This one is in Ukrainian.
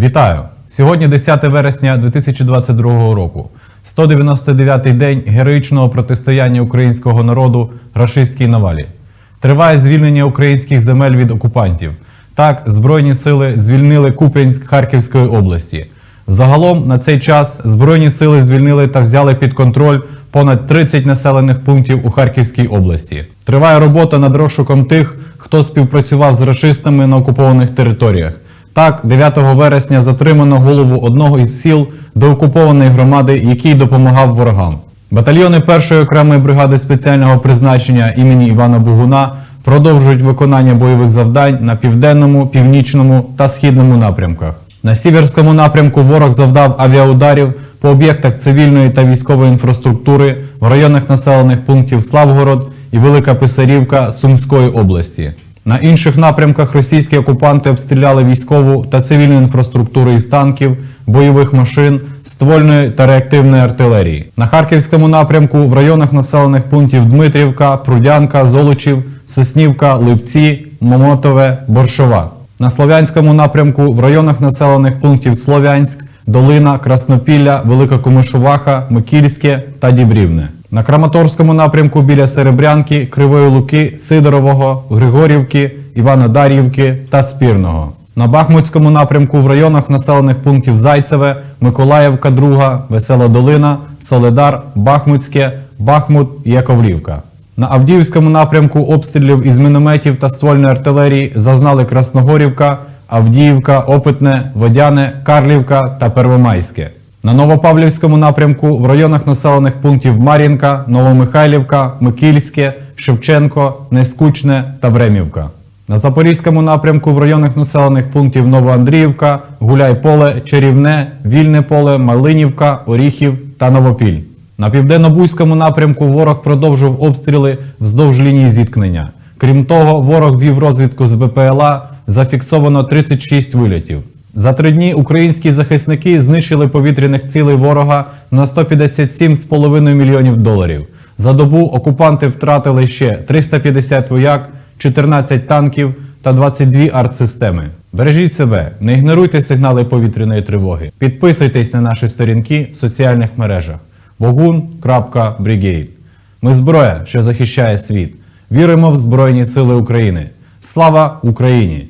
Вітаю! Сьогодні 10 вересня 2022 року. 199-й день героїчного протистояння українського народу рашистській навалі. Триває звільнення українських земель від окупантів. Так, Збройні сили звільнили Куп'янськ Харківської області. Загалом на цей час Збройні сили звільнили та взяли під контроль понад 30 населених пунктів у Харківській області. Триває робота над розшуком тих, хто співпрацював з рашистами на окупованих територіях. Так, 9 вересня затримано голову одного із сіл деокупованої громади, який допомагав ворогам. Батальйони першої окремої бригади спеціального призначення імені Івана Бугуна продовжують виконання бойових завдань на південному, північному та східному напрямках. На сіверському напрямку ворог завдав авіаударів по об'єктах цивільної та військової інфраструктури в районах населених пунктів Славгород і Велика Писарівка Сумської області. На інших напрямках російські окупанти обстріляли військову та цивільну інфраструктуру із танків, бойових машин, ствольної та реактивної артилерії. На харківському напрямку в районах населених пунктів Дмитрівка, Прудянка, Золочів, Соснівка, Липці, Момотове, Боршова. На Слов'янському напрямку в районах населених пунктів Слов'янськ, Долина, Краснопілля, Велика Комишуваха, Микільське та Дібрівне. На Краматорському напрямку біля Серебрянки, Кривої Луки, Сидорового, Григорівки, Іванодарівки та Спірного. На Бахмутському напрямку в районах населених пунктів Зайцеве, Миколаївка, Друга, Весела Долина, Соледар, Бахмутське, Бахмут Яковлівка. На Авдіївському напрямку обстрілів із мінометів та ствольної артилерії зазнали Красногорівка, Авдіївка, Опитне, Водяне, Карлівка та Первомайське. На Новопавлівському напрямку в районах населених пунктів Мар'їнка, Новомихайлівка, Микільське, Шевченко, Нескучне та Времівка. На Запорізькому напрямку в районах населених пунктів Новоандріївка, Гуляйполе, Чарівне, Вільне поле, Малинівка, Оріхів та Новопіль. На південно-бузькому напрямку ворог продовжив обстріли вздовж лінії зіткнення. Крім того, ворог вів розвідку з БПЛА, зафіксовано 36 вильотів. За три дні українські захисники знищили повітряних цілей ворога на 157,5 мільйонів доларів. За добу окупанти втратили ще 350 вояк, 14 танків та 22 артсистеми. Бережіть себе, не ігноруйте сигнали повітряної тривоги. Підписуйтесь на наші сторінки в соціальних мережах bogun.brigade. Ми зброя, що захищає світ. Віримо в Збройні Сили України. Слава Україні!